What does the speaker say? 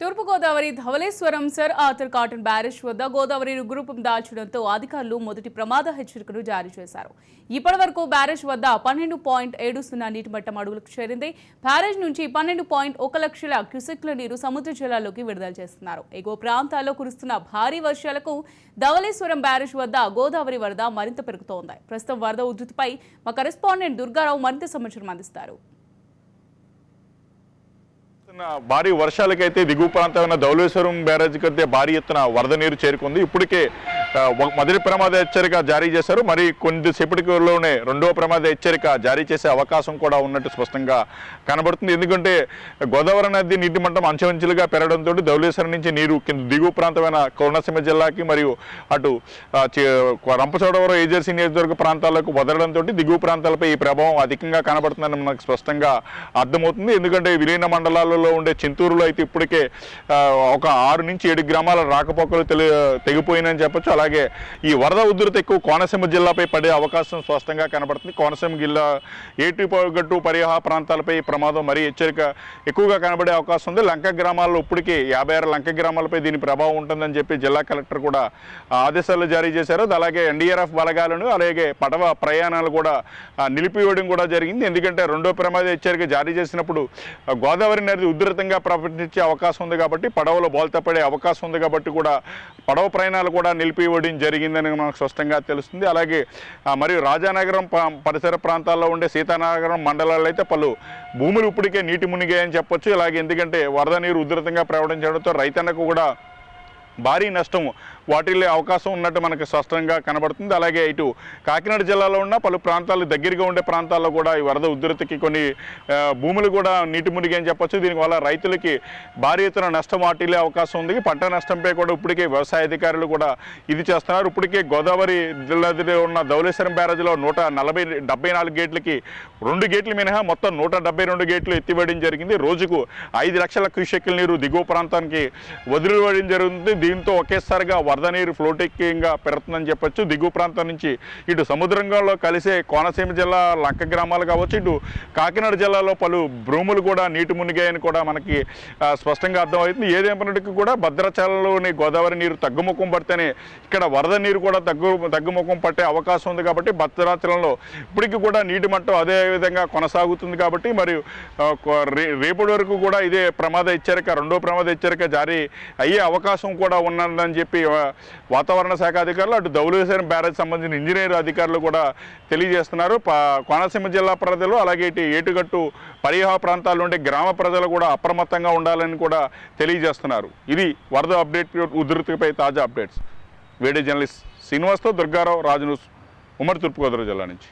తూర్పుగోదావరి Dowleswaram sir Arthur Cotton barrage వద్ద గోదావరి ఉగ్రరూపం దాల్చడంతో అధికారులు మొదటి ప్రమాద హెచ్చరికను జారీ చేశారు. ఇప్పటి వరకు బ్యారేజ్ వద్ద పన్నెండు పాయింట్ ఏడు సున్నా నీటి మట్టం అడుగులకు చేరింది. బ్యారేజ్ నుంచి పన్నెండు పాయింట్ ఒక లక్షల క్యూసెక్ల నీరు సముద్ర జలాల్లోకి విడుదల చేస్తున్నారు. ఎగువ ప్రాంతాల్లో కురుస్తున్న భారీ వర్షాలకు ధవళేశ్వరం బ్యారేజ్ వద్ద గోదావరి వరద మరింత పెరుగుతోంది. ప్రస్తుతం వరద ఉధృతిపై మా కరెస్పాండెంట్ దుర్గారావు మరింత సమాచారం అందిస్తారు. కురుస్తున్న భారీ వర్షాలకైతే దిగువ ప్రాంతమైన ధౌలేశ్వరం బ్యారేజ్కి అయితే భారీ ఎత్తున వరద నీరు చేరుకుంది. ఇప్పటికే మొదటి ప్రమాద హెచ్చరిక జారీ చేశారు. మరి కొద్దిసేపటిలోనే రెండవ ప్రమాద హెచ్చరిక జారీ చేసే అవకాశం కూడా ఉన్నట్టు స్పష్టంగా కనబడుతుంది. ఎందుకంటే గోదావరి నది నీటి మట్టం అంచెలంచెలుగా పెరగడంతో ధవళేశ్వరం నుంచి నీరు కింద దిగువ ప్రాంతమైన కరుణసీమ జిల్లాకి మరియు అటు రంపచోడవరం ఏజెన్సీ నియోజకవర్గ ప్రాంతాలకు వదలడంతో దిగువ ప్రాంతాలపై ఈ ప్రభావం అధికంగా కనబడుతుందని మనకు స్పష్టంగా అర్థమవుతుంది. ఎందుకంటే విలీన మండలాలలో ఉండే చింతూరులో అయితే ఇప్పటికే ఒక ఆరు నుంచి ఏడు గ్రామాల రాకపోకలు తెలి తెగిపోయినని చెప్పొచ్చు. అలాగే ఈ వరద ఉధృతి ఎక్కువ కోనసీమ జిల్లాపై పడే అవకాశం స్పష్టంగా కనబడుతుంది. కోనసీమ జిల్లా ఏటిగట్టు పరిహా ప్రాంతాలపై ఈ ప్రమాదం మరీ హెచ్చరిక ఎక్కువగా కనబడే అవకాశం ఉంది. లంక గ్రామాల్లో ఇప్పటికీ యాభై ఆరు లంక గ్రామాలపై దీని ప్రభావం ఉంటుందని చెప్పి జిల్లా కలెక్టర్ కూడా ఆదేశాలు జారీ చేశారు. అలాగే ఎన్డీఆర్ఎఫ్ బలగాలను అలాగే పడవ ప్రయాణాలు కూడా నిలిపివేయడం కూడా జరిగింది. ఎందుకంటే రెండో ప్రమాద హెచ్చరిక జారీ చేసినప్పుడు గోదావరి నది ఉధృతంగా ప్రకటించే అవకాశం ఉంది కాబట్టి పడవలో బోల్తా పడే అవకాశం ఉంది కాబట్టి కూడా పడవ ప్రయాణాలు కూడా నిలిపి నిలిపివేయడం జరిగిందని మనకు స్పష్టంగా తెలుస్తుంది. అలాగే మరియు రాజానగరం ప- పరిసర ప్రాంతాల్లో ఉండే సీతానగరం మండలాల్లో అయితే పలు భూములు ఇప్పటికే నీటి మునిగాయని చెప్పొచ్చు. అలాగే ఎందుకంటే వరద నీరు ఉధృతంగా ప్రవహించడంతో రైతన్నకు కూడా భారీ నష్టం వాటిల్లే అవకాశం ఉన్నట్టు మనకు స్పష్టంగా కనబడుతుంది. అలాగే ఇటు కాకినాడ జిల్లాలో ఉన్న పలు ప్రాంతాలు దగ్గరగా ఉండే ప్రాంతాల్లో కూడా ఈ వరద ఉధృతికి కొన్ని భూములు కూడా నీటి మునిగి అని చెప్పొచ్చు. దీనివల్ల రైతులకి భారీ ఎత్తున నష్టం వాటిల్లే అవకాశం ఉంది. పంట నష్టంపై కూడా ఇప్పటికే వ్యవసాయ అధికారులు కూడా ఇది చేస్తున్నారు. ఇప్పటికే గోదావరి జిల్లాలో ఉన్న ధవళేశ్వరం బ్యారేజ్లో నూట నలభై డెబ్బై నాలుగు గేట్లకి రెండు గేట్లు మినహా మొత్తం నూట డెబ్బై రెండు గేట్లు ఎత్తివేయడం జరిగింది. రోజుకు ఐదు లక్షల క్యూసెక్కుల నీరు దిగువ ప్రాంతానికి వదిలివేయడం జరుగుతుంది. దీంతో ఒకేసారిగా వరద నీరు ఫ్లోటెక్కింగ్గా పెరుగుతుందని చెప్పొచ్చు. దిగువ ప్రాంతం నుంచి ఇటు సముద్రంలో కలిసే కోనసీమ జిల్లా లంక గ్రామాలు కావచ్చు ఇటు కాకినాడ జిల్లాలో పలు భూములు కూడా నీటి మునిగాయని కూడా మనకి స్పష్టంగా అర్థమవుతుంది. ఏదేమైనప్పటికీ కూడా భద్రాచలంలోని గోదావరి నీరు తగ్గుముఖం పడితేనే ఇక్కడ వరద నీరు కూడా తగ్గు తగ్గుముఖం పట్టే అవకాశం ఉంది కాబట్టి భద్రాచలంలో ఇప్పటికీ కూడా నీటి మట్టం అదే విధంగా కొనసాగుతుంది కాబట్టి మరియు రే- రేపటి వరకు కూడా ఇదే ప్రమాద హెచ్చరిక రెండో ప్రమాద హెచ్చరిక జారీ అయ్యే అవకాశం కూడా ఉన్నదని చెప్పి వాతావరణ శాఖ అధికారులు అటు ధవళేశ్వరం బ్యారేజ్ సంబంధించిన ఇంజనీర్ అధికారులు కూడా తెలియజేస్తున్నారు. కోనసీమ జిల్లా ప్రజలు అలాగే ఇటు ఏటుగట్టు పరిహార ప్రాంతాల్లో ఉండే గ్రామ ప్రజలు కూడా అప్రమత్తంగా ఉండాలని కూడా తెలియజేస్తున్నారు. ఇది వరద అప్డేట్ ఉధృతిపై తాజా అప్డేట్స్. వేడే జర్నలిస్ట్ శ్రీనివాస్తో దుర్గారావు రాజు ఉమర్ ఉమ్మడి తూర్పుగోదావరి జిల్లా నుంచి.